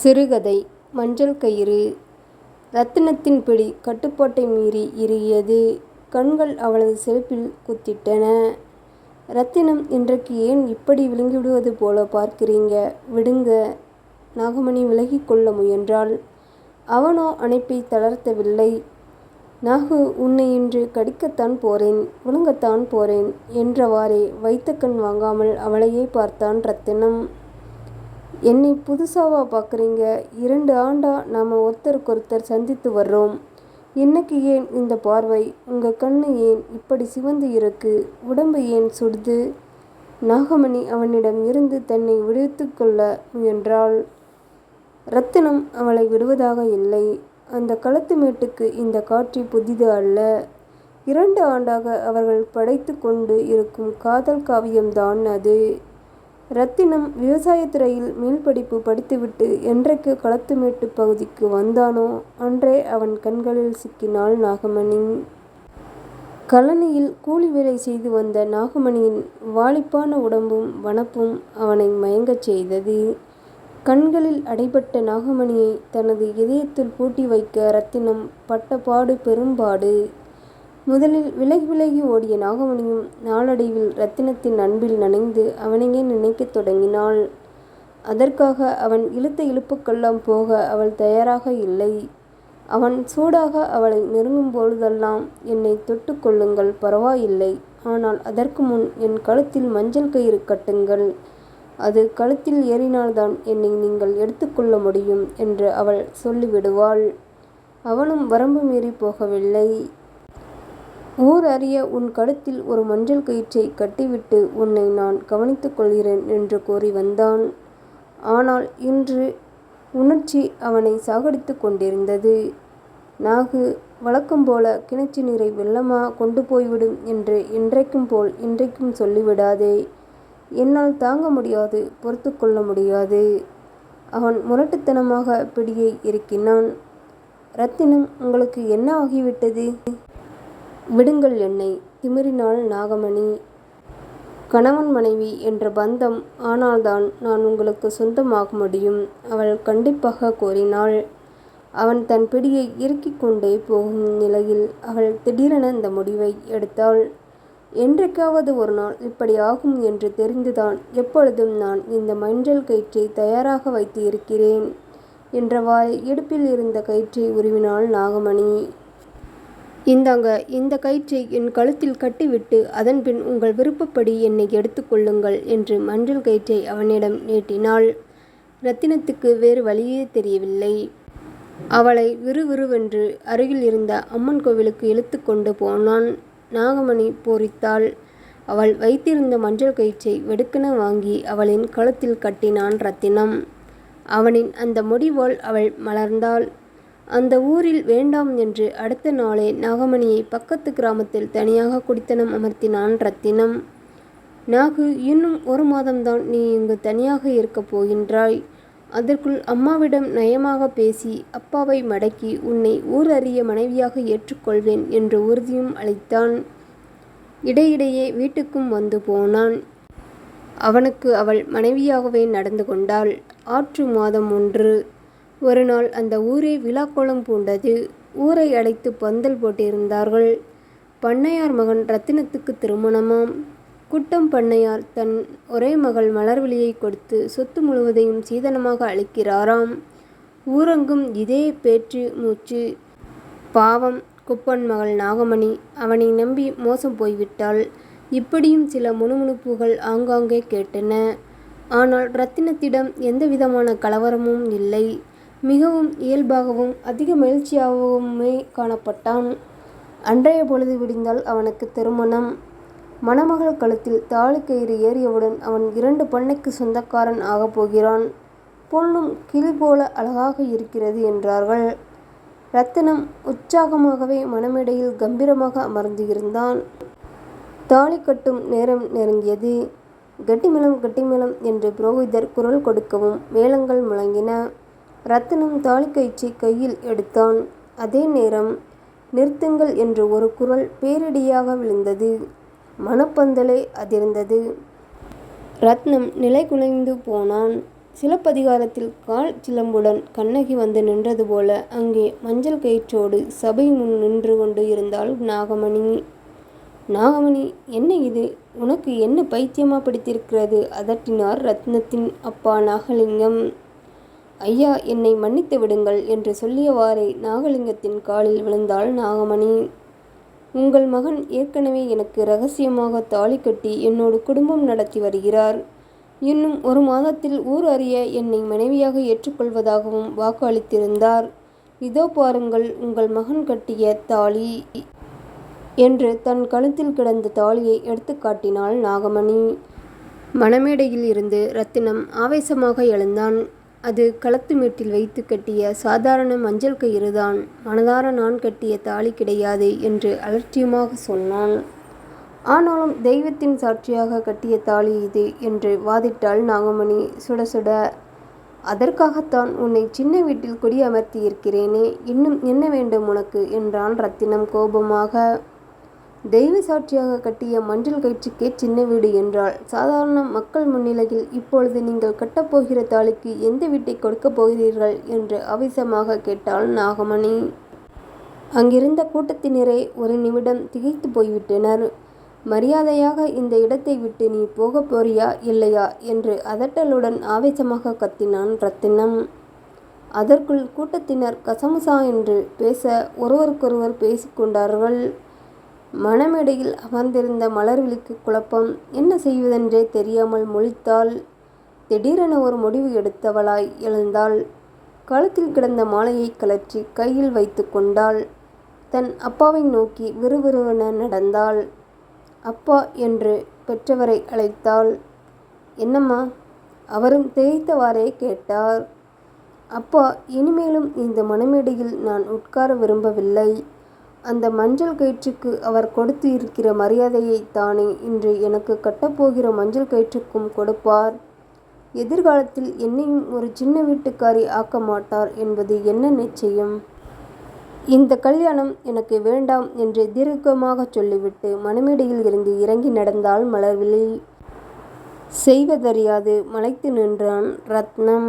சிறுகதை மஞ்சள் கயிறு ரத்தினத்தின் பிடி கட்டுப்பாட்டை மீறி இறுகியது. கண்கள் அவளது செருப்பில் குத்திட்டன. ரத்தினம் இன்றைக்கு ஏன் இப்படி விழுங்கிவிடுவது போல பார்க்கிறீங்க? விடுங்க. நாகமணி விலகிக்கொள்ள முயன்றாள். அவனோ அணைப்பை தளர்த்தவில்லை. நாகு உன்னை இன்று கடிக்கத்தான் போறேன். விழுங்கத்தான் போறேன் என்றவாறே வைத்த கண் வாங்காமல் அவளையே பார்த்தான் ரத்தினம். என்னை புதுசாவா பார்க்குறீங்க இரண்டு ஆண்டா நாம் ஒருத்தருக்கொருத்தர் சந்தித்து வர்றோம். இன்னைக்கு ஏன் இந்த பார்வை? உங்கள் கண்ணு ஏன் இப்படி சிவந்து இருக்கு? உடம்பு ஏன் சுடுது? நாகமணி அவனிடம் இருந்து தன்னை விடுவித்து கொள்ள முயன்றாள். ரத்தினம் அவளை விடுவதாக இல்லை. அந்த களத்து மேட்டுக்கு இந்த காட்சி புதிது அல்ல. இரண்டு ஆண்டாக அவர்கள் படைத்து கொண்டு இருக்கும் காதல் காவியம்தான் அது. ரத்தினம் விவசாயத்துறையில் மேல்படிப்பு படித்துவிட்டு என்றைக்கு களத்துமேட்டுப் பகுதிக்கு வந்தானோ அன்றே அவன் கண்களில் சிக்கினாள் நாகமணி. கழனியில் கூலி வேலை செய்து வந்த நாகமணியின் வாலிப்பான உடம்பும் வனப்பும் அவனை மயங்கச் செய்தது. கண்களில் அடைபட்ட நாகமணியை தனது இதயத்தில் பூட்டி வைக்க ரத்தினம் பட்டபாடு பெரும்பாடு. முதலில் விலகி விலகி ஓடிய நாகமணியும் நாளடைவில் ரத்தினத்தின் அன்பில் நனைந்து அவனையே நினைக்கத் தொடங்கினாள். அதற்காக அவன் இழுத்த இழுப்புக்கெல்லாம் போக அவள் தயாராக இல்லை. அவன் சூடாக அவளை நெருங்கும் பொழுதெல்லாம் என்னை தொட்டு கொள்ளுங்கள் பரவாயில்லை. ஆனால் அதற்கு முன் என் கழுத்தில் மஞ்சள் கயிறு கட்டுங்கள். அது கழுத்தில் ஏறினால்தான் என்னை நீங்கள் எடுத்துக்கொள்ள முடியும் என்று அவள் சொல்லிவிடுவாள். அவனும் வரம்பு மீறி போகவில்லை. ஊர் அறிய உன் கழுத்தில் ஒரு மஞ்சள் கயிற்றைக் கட்டிவிட்டு உன்னை நான் கவனித்துக் கொள்கிறேன் என்று கூறி வந்தான். ஆனால் இன்று உணர்ச்சி அவனை சாகடித்துக் கொண்டிருந்தது. நாகு வழக்கம்போல கிணற்று நீரை வெள்ளமா கொண்டு போய்விடும் என்று இன்றைக்கும் போல் இன்றைக்கும் சொல்லிவிடாதே. என்னால் தாங்க முடியாது பொறுத்துக் கொள்ள முடியாது. அவன் முரட்டுத்தனமாக பிடியை இறுக்கினான். ரத்தினம் உங்களுக்கு என்ன ஆகிவிட்டது? விடுங்கள் என்னை. திமிரினாள் நாகமணி. கணவன் மனைவி என்ற பந்தம் ஆனால்தான் நான் உங்களுக்கு சொந்தமாக முடியும் அவள் கண்டிப்பாக கூறினாள். அவன் தன் பிடியை இறுக்கிக் கொண்டே போகும் நிலையில் அவள் திடீரென இந்த முடிவை எடுத்தாள். என்றைக்காவது ஒருநாள் இப்படி ஆகும் என்று தெரிந்துதான் எப்பொழுதும் நான் இந்த மஞ்சள் கயிற்றை தயாராக வைத்து இருக்கிறேன் என்றவாறு இடுப்பில் இருந்த கயிற்றை உருவினாள் நாகமணி. இந்தாங்க இந்த கயிற்றை என் கழுத்தில் கட்டிவிட்டு அதன்பின் உங்கள் விருப்பப்படி என்னை எடுத்துக்கொள்ளுங்கள் என்று மஞ்சள் கயிற்றை அவனிடம் நீட்டினாள். ரத்தினத்துக்கு வேறு வழியே தெரியவில்லை. அவளை விறுவிறுவென்று அருகில் இருந்த அம்மன் கோவிலுக்கு இழுத்து கொண்டு போனான். நாகமணி பூரித்தாள். அவள் வைத்திருந்த மஞ்சள் கயிற்றை வெடுக்கென வாங்கி அவளின் கழுத்தில் கட்டினான் ரத்தினம். அவனின் அந்த முடிவால் அவள் மலர்ந்தாள். அந்த ஊரில் வேண்டாம் என்று அடுத்த நாளே நாகமணியை பக்கத்து கிராமத்தில் தனியாக குடித்தனம் அமர்த்தினான் ரத்தினம். நாகு இன்னும் ஒரு மாதம்தான் நீ இங்கு தனியாக இருக்கப் போகின்றாய். அதற்குள் அம்மாவிடம் நயமாக பேசி அப்பாவை மடக்கி உன்னை ஊர் அறிய மனைவியாக ஏற்றுக்கொள்வேன் என்று உறுதியும் அளித்தான். இடையிடையே வீட்டுக்கும் வந்து போனான். அவனுக்கு அவள் மனைவியாகவே நடந்து கொண்டாள். ஆற்று மாதம் ஒன்று. ஒரு நாள் அந்த ஊரே விழாக்கோலம் பூண்டது. ஊரை அழைத்து பந்தல் போட்டிருந்தார்கள். பண்ணையார் மகன் ரத்தினத்துக்குத் திருமணமாம். குட்டம் பண்ணையார் தன் ஒரே மகள் மலர்விழியைக் கொடுத்து சொத்து முழுவதையும் சீதனமாக அளிக்கிறாராம். ஊரெங்கும் இதே பேச்சு மூச்சு. பாவம் குப்பன் மகள் நாகமணி அவனை நம்பி மோசம் போய்விட்டாள். இப்படியும் சில முணுமுணுப்புகள் ஆங்காங்கே கேட்டன. ஆனால் ரத்தினத்திடம் எந்தவிதமான கலவரமும் இல்லை. மிகவும் இயல்பாகவும் அதிக மகிழ்ச்சியாகவுமே காணப்பட்டான். அன்றைய பொழுது விடிந்தால் அவனுக்குத் திருமணம். மணமகள் கழுத்தில் தாலி கயிறு ஏறியவுடன் அவன் இரண்டு பண்ணைக்கு சொந்தக்காரன் ஆகப் போகிறான். பொண்ணும் கிளிபோல அழகாக இருக்கிறது என்றார்கள். ரத்தினம் உற்சாகமாகவே மனமேடையில் கம்பீரமாக அமர்ந்து இருந்தான். தாலி கட்டும் நேரம் நெருங்கியது. கெட்டிமேளம் கெட்டிமேளம் என்று புரோகிதர் குரல் கொடுக்கவும் மேளங்கள் முழங்கின. ரத்தினம் தாலிக்கயிற்றை கையில் எடுத்தான். அதே நேரம் நிறுத்துங்கள் என்று ஒரு குரல் பேரிடியாக விழுந்தது. மணப்பந்தலே அதிர்ந்தது. ரத்னம் நிலைகுலைந்து போனான். சிலப்பதிகாரத்தில் கால் சிலம்புடன் கண்ணகி வந்து நின்றது போல அங்கே மஞ்சள் கயிற்றோடு சபை முன் நின்று கொண்டு இருந்தாள் நாகமணி நாகமணி என்ன இது உனக்கு என்ன பைத்தியமா பிடித்திருக்கிறது அதட்டினார் ரத்னத்தின் அப்பா நாகலிங்கம் ஐயா என்னை மன்னித்து விடுங்கள் என்று சொல்லியவாறே நாகலிங்கத்தின் காலில் விழுந்தாள் நாகமணி. உங்கள் மகன் ஏற்கனவே எனக்கு ரகசியமாக தாலி கட்டி என்னோடு குடும்பம் நடத்தி வருகிறார். இன்னும் ஒரு மாதத்தில் ஊர் அறிய என்னை மனைவியாக ஏற்றுக்கொள்வதாகவும் வாக்களித்திருந்தார். இதோ பாருங்கள் உங்கள் மகன் கட்டிய தாலி என்று தன் கழுத்தில் கிடந்த தாலியை எடுத்து காட்டினாள் நாகமணி. மணமேடையில் இருந்து ரத்தினம் ஆவேசமாக எழுந்தான். அது களத்து மேட்டில் வைத்து கட்டிய சாதாரண மஞ்சள் கயிறுதான். மனதார நான் கட்டிய தாலி கிடையாது என்று அலட்சியமாக சொன்னான் ஆனாலும் தெய்வத்தின் சாட்சியாக கட்டிய தாலி இது என்று வாதிட்டாள் நாகமணி. சுட சுட அதற்காகத்தான் உன்னை சின்ன வீட்டில் குடியமர்த்தி இருக்கிறேனே இன்னும் என்ன வேண்டும் உனக்கு? என்றான் ரத்தினம் கோபமாக. தெய்வ சாட்சியாக கட்டிய மஞ்சள் கயிற்றுக்கே சின்ன வீடு என்றால் சாதாரண மக்கள் முன்னிலையில் இப்பொழுது நீங்கள் கட்டப்போகிற தாலிக்கு எந்த வீட்டை கொடுக்கப் போகிறீர்கள்? என்று ஆவேசமாக கேட்டாள் நாகமணி. அங்கிருந்த கூட்டத்தினரே ஒரு நிமிடம் திகைத்து போய்விட்டனர். மரியாதையாக இந்த இடத்தை விட்டு நீ போகப் போறியா இல்லையா? என்று அதட்டலுடன் ஆவேசமாக கத்தினான் ரத்தினம். அதற்குள் கூட்டத்தினர் கசமுசா என்று பேச ஒருவருக்கொருவர் பேசிக்கொண்டார்கள் மணமேடையில் அமர்ந்திருந்த மலர்விழிக்கு குழப்பம் என்ன செய்வதென்றே தெரியாமல் முழித்தாள் திடீரென ஒரு முடிவு எடுத்தவளாய் எழுந்தாள். கழுத்தில் கிடந்த மாலையை கலற்றி கையில் வைத்து கொண்டாள். தன் அப்பாவை நோக்கி விறுவிறுவென நடந்தாள். அப்பா என்று பெற்றவரை அழைத்தாள். என்னம்மா அவரும் தேய்த்தவாறே கேட்டார். அப்பா இனிமேலும் இந்த மணமேடையில் நான் உட்கார விரும்பவில்லை. அந்த மஞ்சள் கயிற்றுக்கு அவர் கொடுத்து இருக்கிற மரியாதையை தானே இன்று எனக்கு கட்டப்போகிற மஞ்சள் கயிற்றுக்கும் கொடுப்பார்? எதிர்காலத்தில் என்னையும் ஒரு சின்ன வீட்டுக்காரி ஆக்க மாட்டார் என்பது என்ன நிச்சயம்? இந்த கல்யாணம் எனக்கு வேண்டாம் என்று தீர்க்கமாகச் சொல்லிவிட்டு மணமேடையில் இருந்து இறங்கி நடந்தாள் மலர்விழி. செய்வதறியாது மலைத்து நின்றான் ரத்னம்.